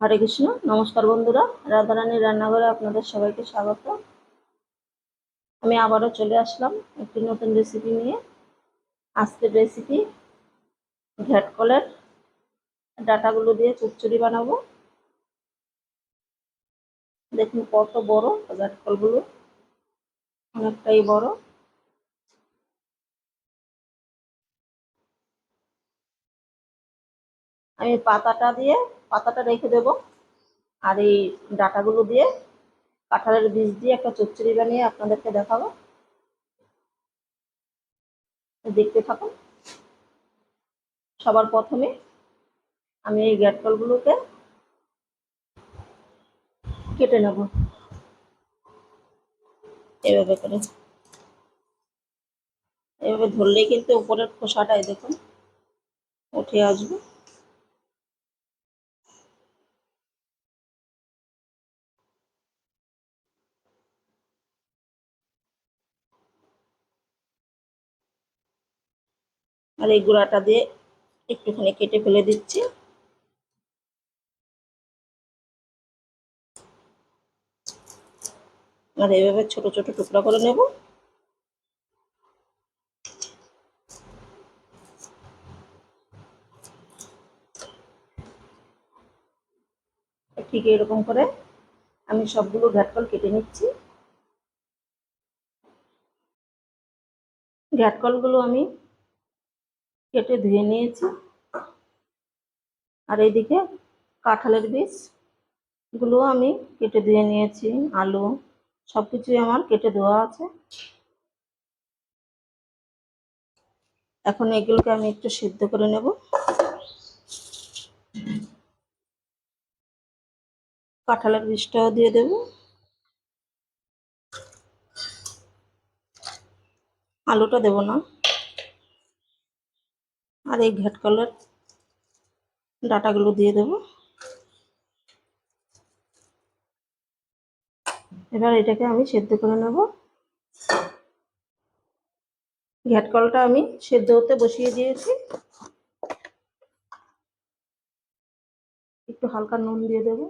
হরে কৃষ্ণ, নমস্কার বন্ধুরা। রাধারানীর রান্নাঘরে আপনাদের সবাইকে স্বাগত। আমি আবারও চলে আসলাম একটি নতুন রেসিপি নিয়ে। আজকের রেসিপি ঘ্যাটকলের ডাটাগুলো দিয়ে চচ্চড়ি বানাবো। দেখুন কত বড় ঘ্যাটকলগুলো, অনেকটাই বড়। আমি পাতাটা দিয়ে, পাতাটা রেখে দেব। আর এই ডাটাগুলো দিয়ে কাঁঠালের বীজ দিয়ে একটা চচ্চড়ি বানিয়ে আপনাদেরকে দেখাবো। দেখতে থাকুন। সবার প্রথমে আমি এই গ্যাটকলগুলোকে কেটে নেব। এভাবে করে। এভাবে ধরলেই কিন্তু উপরের খোসাটাই দেখুন, উঠে আসবে। আর এই গুঁড়াটা দিয়ে একটুখানি কেটে ফেলে দিচ্ছি। আর এইভাবে ছোট ছোট টুকরা করে নেব। ঠিক এরকম করে আমি সবগুলো ঘ্যাটকল কেটে নিচ্ছি। ঘ্যাটকলগুলো আমি কেটে ধুয়ে নিয়েছি। আর এইদিকে কাঁঠালের বীজগুলো আমি কেটে ধুয়ে নিয়েছি, আলু সব কিছুই আমার কেটে ধোয়া আছে। এখন এগুলোকে আমি একটু সিদ্ধ করে নেব। কাঁঠালের বীজটাও দিয়ে দেব। আলুটা দেব না। আর এই ঘ্যাটকলের ডাটাগুলো দিয়ে দেব। এবার এটাকে আমি সেদ্ধ করে নেব। ঘ্যাটকলটা আমি সেদ্ধ হতে বসিয়ে দিয়েছি। একটু হালকা নুন দিয়ে দেব।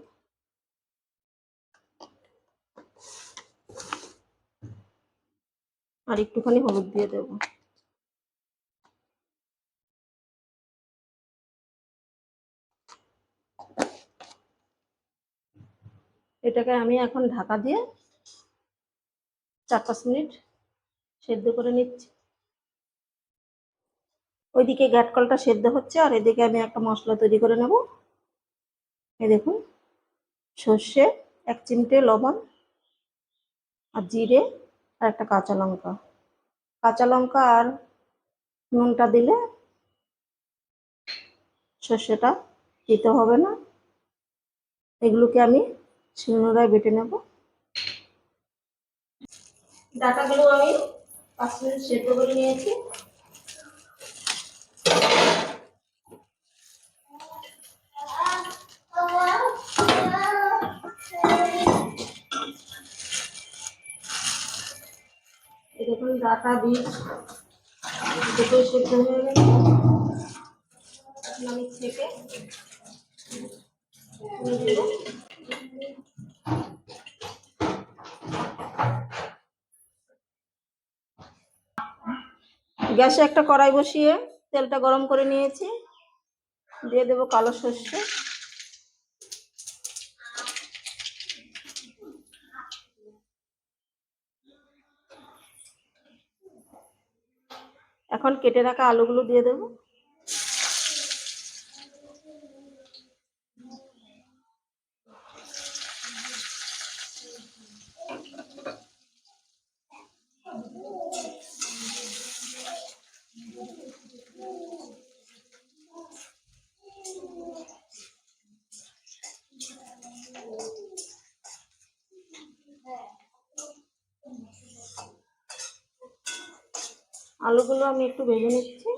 আর একটুখানি হলুদ দিয়ে দেবো। এটাকে আমি এখন ঢাকা দিয়ে চার পাঁচ মিনিট সেদ্ধ করে নিচ্ছি। ওইদিকে গ্যাটকলটা সেদ্ধ হচ্ছে আর এদিকে আমি একটা মশলা তৈরি করে নেব। এ দেখুন, সর্ষে, এক চিমটে লবণ আর জিরে আর একটা কাঁচা লঙ্কা। কাঁচা লঙ্কা আর নুনটা দিলে সর্ষেটা দিতে হবে না। এগুলোকে আমি শিলনোড়ায় বেটে নেব। ডাটাগুলো আমি পাঁচ মিনিট সেদ্ধ করে নিয়েছি। দেখুন, ডাটা বীজ দুটোই সেদ্ধ হয়ে গেছে আমি থেকে গ্যাসে একটা কড়াই বসিয়ে তেলটা গরম করে নিয়েছি। দিয়ে দেবো কালো সর্ষে। এখন কেটে রাখা আলুগুলো দিয়ে দেবো। আলুগুলো আমি একটু ভেজে নিচ্ছি।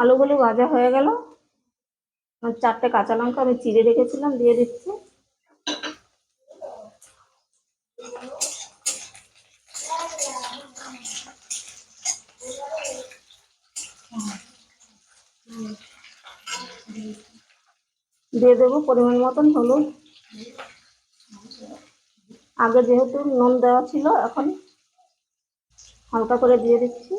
আলুগুলো ভাজা হয়ে গেল। চারটে কাঁচা লঙ্কা আমি চিড়ে রেখেছিলাম, দিয়ে দিচ্ছি। দিয়ে দেবো পরিমাণ মতন হলুদ। আগে যেহেতু নুন দেওয়া ছিল, এখন হালকা করে দিয়ে দিচ্ছি।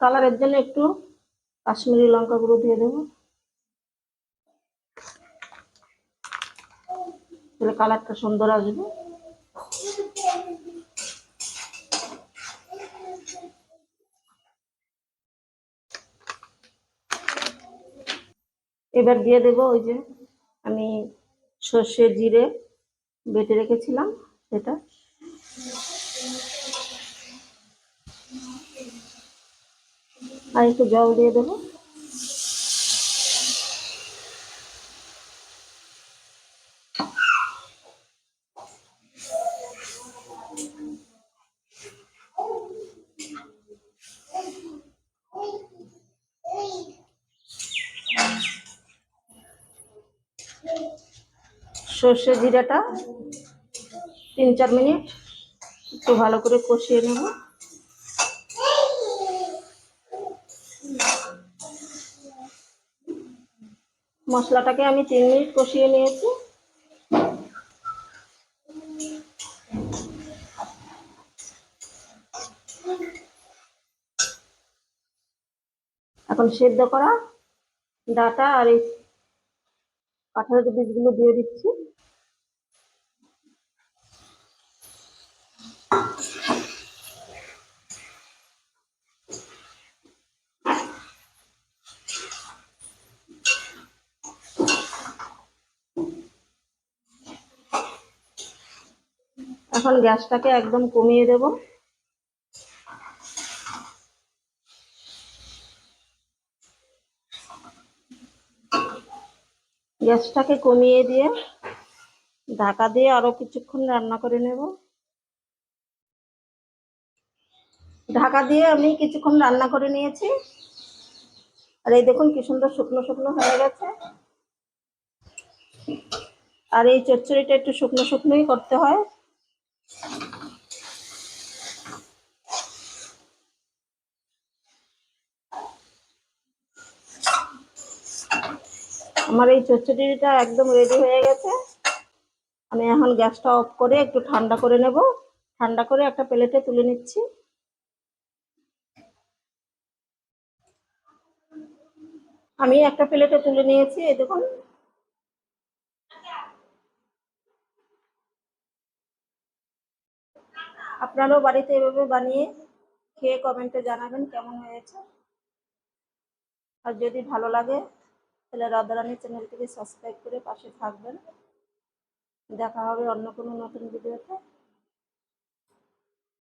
কালারের জন্য একটু কাশ্মীরি লঙ্কা গুঁড়ো দিয়ে দেবো। তাহলে কালারটা সুন্দর আসবে। এবার দিয়ে দেব ওই যে আমি সর্ষে জিরে বেটে রেখেছিলাম সেটা আর একটু জল দিয়ে দেবো। সর্ষে জিরাটা তিন চার মিনিট একটু ভালো করে কষিয়ে নেব। মশলাটাকে আমি তিন মিনিট কষিয়ে নিয়েছি। এখন সেদ্ধ করা ডাটা আর এই কাঁঠালের বীজগুলো দিয়ে দিচ্ছি। এখন গ্যাসটাকে একদম কমিয়ে দেব। গ্যাসটাকে কমিয়ে দিয়ে ঢাকা দিয়ে আরও কিছুক্ষণ রান্না করে নেব। ঢাকা দিয়ে আমি কিছুক্ষণ রান্না করে নিয়েছি। আর এই দেখুন কি সুন্দর শুকনো শুকনো হয়ে গেছে। আর এই চচ্চড়িটা একটু শুকনো শুকনোই করতে হয়। আমার এই চচ্চড়িটা একদম রেডি হয়ে গেছে। আমি এখন গ্যাসটা অফ করে একটু ঠান্ডা করে নেব। ঠান্ডা করে একটা প্লেটে তুলে নিচ্ছি। আমি একটা প্লেটে তুলে নিয়েছি, এই দেখুন। আপনারাও বাড়িতে এভাবে বানিয়ে খেয়ে কমেন্টে জানাবেন কেমন হয়েছে। আর যদি ভালো লাগে তাহলে রাধারানী চ্যানেলটিকে সাবস্ক্রাইব করে পাশে থাকবেন। দেখা হবে অন্য কোনো নতুন ভিডিওতে